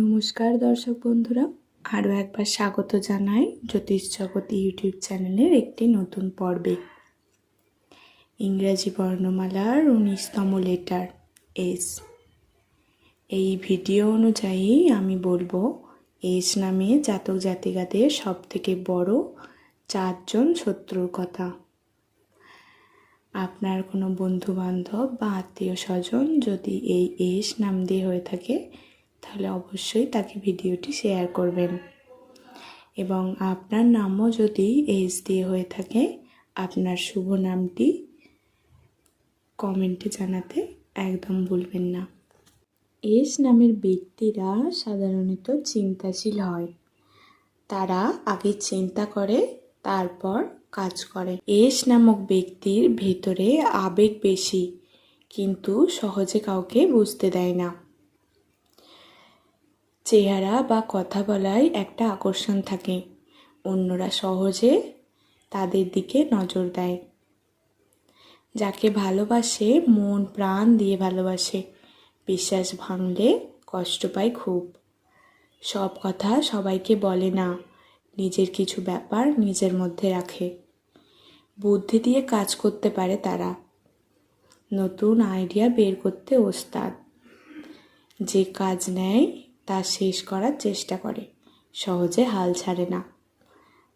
নমস্কার দর্শক বন্ধুরা, আরও একবার স্বাগত জানাই জ্যোতিষ জগৎ ইউটিউব চ্যানেলের একটি নতুন পর্বে। ইংরাজি বর্ণমালার উনিশতম লেটার, এস। এই ভিডিও অনুযায়ী আমি বলব, এস নামে জাতক জাতিকাদের সব থেকে বড় চারজন শত্রুর কথা। আপনার কোনো বন্ধু বান্ধব বা আত্মীয় স্বজন যদি এই এস নাম দিয়ে হয়ে থাকে তাহলে অবশ্যই তাকে ভিডিওটি শেয়ার করবেন। এবং আপনার নামও যদি এস দিয়ে হয়ে থাকে, আপনার শুভ নামটি কমেন্টে জানাতে একদম ভুলবেন না। এস নামের ব্যক্তিরা সাধারণত চিন্তাশীল হয়। তারা আগে চিন্তা করে, তারপর কাজ করে। এস নামক ব্যক্তির ভেতরে আবেগ বেশি, কিন্তু সহজে কাউকে বুঝতে দেয় না। চেহারা বা কথা বলায় একটা আকর্ষণ থাকে। অন্যরা সহজে তাদের দিকে নজর দেয়। যাকে ভালোবাসে, মন, প্রাণ দিয়ে ভালোবাসে। বিশ্বাস ভাঙলে কষ্ট পায় খুব। সব কথা সবাইকে বলে না, নিজের কিছু ব্যাপার নিজের মধ্যে রাখে। বুদ্ধি দিয়ে কাজ করতে পারে তারা। নতুন আইডিয়া বের করতে ওস্তাদ। যে কাজ নেয় তা শেষ করার চেষ্টা করে। সহজে হাল ছাড়ে না।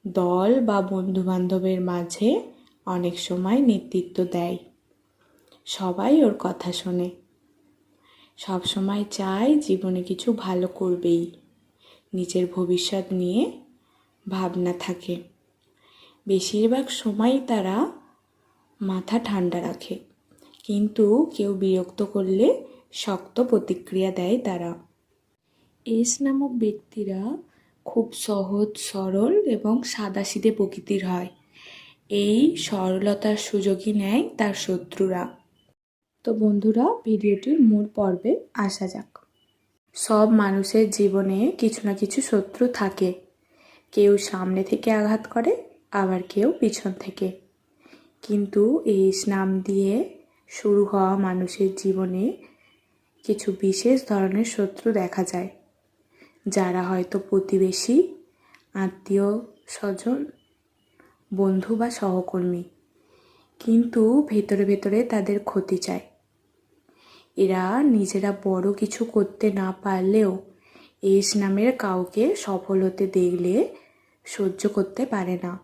দল বা বন্ধুবান্ধবের মাঝে অনেক সময় নেতৃত্ব দেয়। সবাই ওর কথা শোনে। সব সময় চায় জীবনে কিছু ভালো করবেই। নিজের ভবিষ্যৎ নিয়ে ভাবনা থাকে। বেশিরভাগ সময় তারা মাথা ঠান্ডা রাখে। কিন্তু কেউ বিরক্ত করলে শক্ত প্রতিক্রিয়া দেয় তারা। এস নামক ব্যক্তিরা খুব সহজ, সরল এবং সাদাসিধে প্রকৃতির হয়। এই সরলতার সুযোগই নেয় তার শত্রুরা। তো বন্ধুরা, ভিডিওটির মূল পর্বে আসা যাক। সব মানুষের জীবনে কিছু না কিছু শত্রু থাকে। কেউ সামনে থেকে আঘাত করে, আবার কেউ পিছন থেকে। কিন্তু এই স্নাম দিয়ে শুরু হওয়া মানুষের জীবনে কিছু বিশেষ ধরনের শত্রু দেখা যায়। যারা হয়তো প্রতিবেশী, আত্মীয় স্বজন, বন্ধু বা সহকর্মী। কিন্তু ভেতরে ভেতরে তাদের ক্ষতি চায়। এরা নিজেরা বড় কিছু করতে না পারলেও এস নামের কাউকে সফল হতে দেখলে সহ্য করতে পারে না।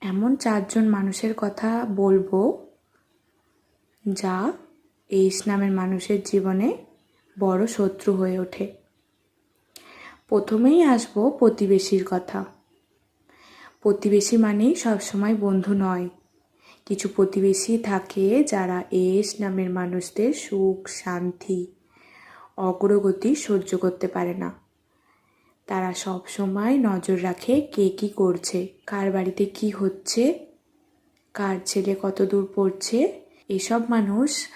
এমন চারজন মানুষের কথা বলব যা এস নামের মানুষের জীবনে বড় শত্রু হয়ে ওঠে। প্রথমেই আসব প্রতিবেশীর কথা। প্রতিবেশী মানেই সবসময় বন্ধু নয়। কিছু প্রতিবেশী থাকে যারা এস নামের মানুষদের সুখ, শান্তি, অগ্রগতি সহ্য করতে পারে না। তারা সব সময় নজর রাখে কে কি করছে, কার বাড়িতে কি হচ্ছে, কার ছেলে কত দূর পড়ছে। এসব মানুষ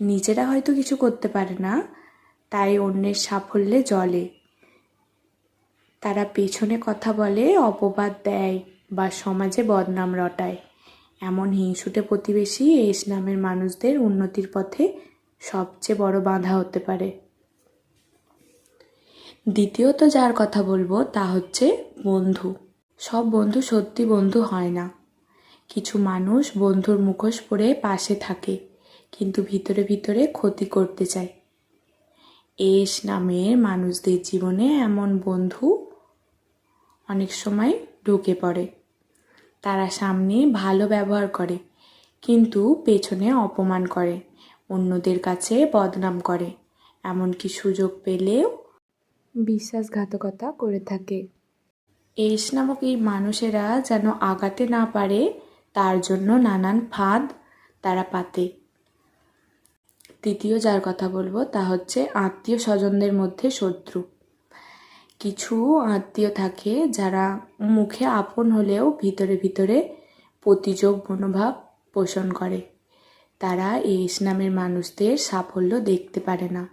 নিজেরা হয়তো কিছু করতে পারে না, তাই অন্যের সাফল্যে জলে। তারা পেছনে কথা বলে, অপবাদ দেয় বা সমাজে বদনাম রটায়। এমন হিংসুটে প্রতিবেশী এস নামের মানুষদের উন্নতির পথে সবচেয়ে বড় বাধা হতে পারে। দ্বিতীয়ত যার কথা বলব, তা হচ্ছে বন্ধু। সব বন্ধু সত্যি বন্ধু হয় না। কিছু মানুষ বন্ধুর মুখোশ পরে পাশে থাকে, কিন্তু ভিতরে ভিতরে ক্ষতি করতে চায়। এস নামের মানুষদের জীবনে এমন বন্ধু অনেক সময় ঢুকে পড়ে। তারা সামনে ভালো ব্যবহার করে, কিন্তু পেছনে অপমান করে, অন্যদের কাছে বদনাম করে। এমনকি সুযোগ পেলেও বিশ্বাসঘাতকতা করে থাকে। এস নামক এই মানুষেরা যেন আগাতে না পারে, তার জন্য নানান ফাঁদ তারা পাতে। তৃতীয় যার কথা বলব, তা হচ্ছে আত্মীয় স্বজনদের মধ্যে শত্রু। কিছু আত্মীয় থাকে যারা মুখে আপন হলেও ভিতরে ভিতরে প্রতিযোগ মনোভাব পোষণ করে। তারা এস নামের মানুষদের সাফল্য দেখতে পারে না।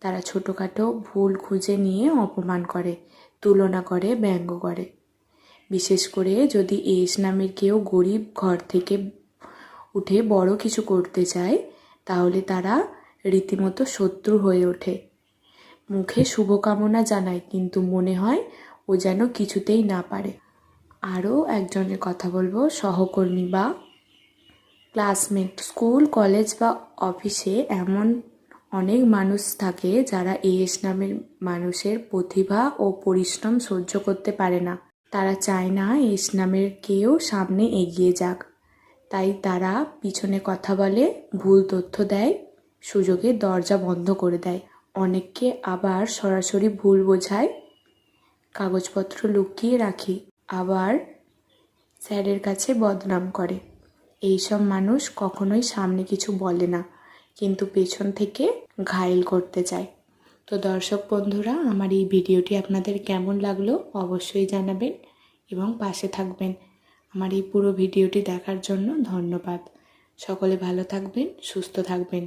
তারা ছোটোখাটো ভুল খুঁজে নিয়ে অপমান করে, তুলনা করে, ব্যঙ্গ করে। বিশেষ করে যদি এস নামের কেউ গরিব ঘর থেকে উঠে বড় কিছু করতে চায়, তাহলে তারা রীতিমতো শত্রু হয়ে ওঠে। মুখে শুভকামনা জানায়, কিন্তু মনে হয় ও যেন কিছুতেই না পারে। আরও একজনের কথা বলব, সহকর্মী বা ক্লাসমেট। স্কুল, কলেজ বা অফিসে এমন অনেক মানুষ থাকে যারা এএস নামের মানুষের প্রতিভা ও পরিশ্রম সহ্য করতে পারে না। তারা চায় না এস নামের কেউ সামনে এগিয়ে যাক। তাই তারা পিছনে কথা বলে, ভুল তথ্য দেয় সুযোগের দরজা বন্ধ করে দেয়। অনেককে আবার সরাসরি ভুল বোঝায়। কাগজপত্র লুকিয়ে রাখি, আবার স্যারের কাছে বদনাম করে। এইসব মানুষ কখনোই সামনে কিছু বলে না, কিন্তু পেছন থেকে ঘায়েল করতে চায়। তো দর্শক বন্ধুরা, আমার এই ভিডিওটি আপনাদের কেমন লাগল অবশ্যই জানাবেন এবং পাশে থাকবেন। আমার এই পুরো ভিডিওটি দেখার জন্য ধন্যবাদ। সকলে ভালো থাকবেন, সুস্থ থাকবেন।